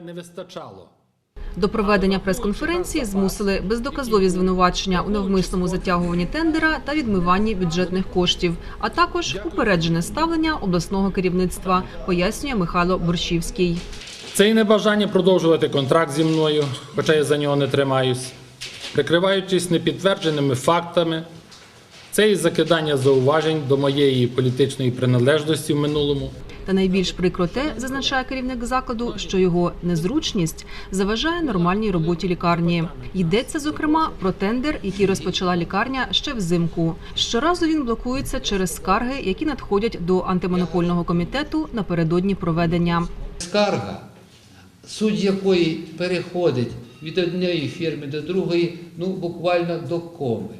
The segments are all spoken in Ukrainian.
Не вистачало. До проведення прес-конференції змусили бездоказові звинувачення у навмисному затягуванні тендера та відмиванні бюджетних коштів, а також упереджене ставлення обласного керівництва, пояснює Михайло Борщівський. Це і небажання продовжувати контракт зі мною, хоча я за нього не тримаюсь, прикриваючись непідтвердженими фактами. Це і закидання зауважень до моєї політичної приналежності в минулому. Та найбільш прикро те, зазначає керівник закладу, що його незручність заважає нормальній роботі лікарні. Йдеться зокрема про тендер, який розпочала лікарня ще взимку. Щоразу він блокується через скарги, які надходять до антимонопольного комітету напередодні проведення. Скарга, суть якої переходить від однієї фірми до другої, ну буквально до коми,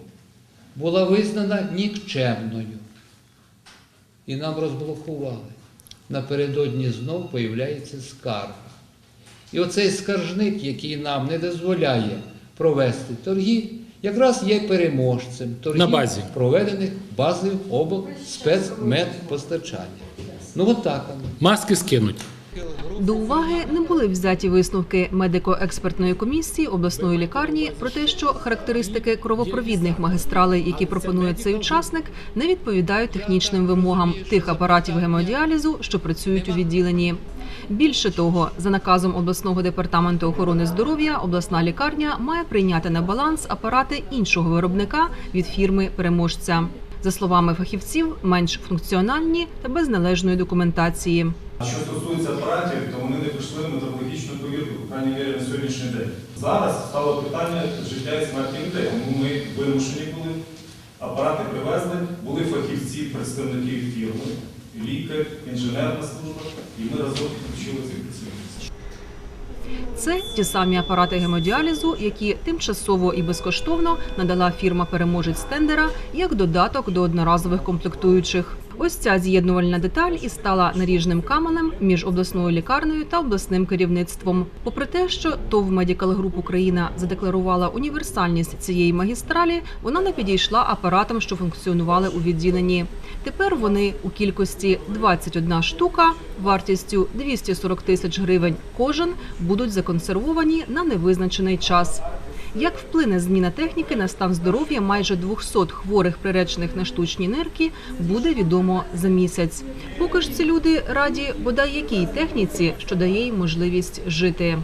була визнана нікчемною. І нам розблокували. Напередодні знов появляється скарга. І оцей скаржник, який нам не дозволяє провести торги, якраз є переможцем торгів, На базі. проведених базою обл спецмедпостачання. Ну от так. Маски скинуть. До уваги не були взяті висновки медико-експертної комісії обласної лікарні про те, що характеристики кровопровідних магістралей, які пропонує цей учасник, не відповідають технічним вимогам тих апаратів гемодіалізу, що працюють у відділенні. Більше того, за наказом обласного департаменту охорони здоров'я, обласна лікарня має прийняти на баланс апарати іншого виробника від фірми переможця. За словами фахівців, менш функціональні та без належної документації. Що стосується апаратів, то вони не пройшли методологічну повірку, по крайній мірі на сьогоднішній день. Зараз стало питання життя і смерті людей. Тому ми вимушені були, апарати привезли, були фахівці, представники фірми, лікар, інженерна служба, і ми разом підключили цих працівників. Це ті самі апарати гемодіалізу, які тимчасово і безкоштовно надала фірма переможець тендера як додаток до одноразових комплектуючих. Ось ця з'єднувальна деталь і стала наріжним каменем між обласною лікарнею та обласним керівництвом. Попри те, що ТОВ Медикал Груп Україна задекларувала універсальність цієї магістралі, вона не підійшла апаратам, що функціонували у відділенні. Тепер вони у кількості 21 штука вартістю 240 тисяч гривень кожен будуть законсервовані на невизначений час. Як вплине зміна техніки на стан здоров'я майже 200 хворих приречених на штучні нирки, буде відомо за місяць. Поки ж ці люди раді бодай якій техніці, що дає їм можливість жити.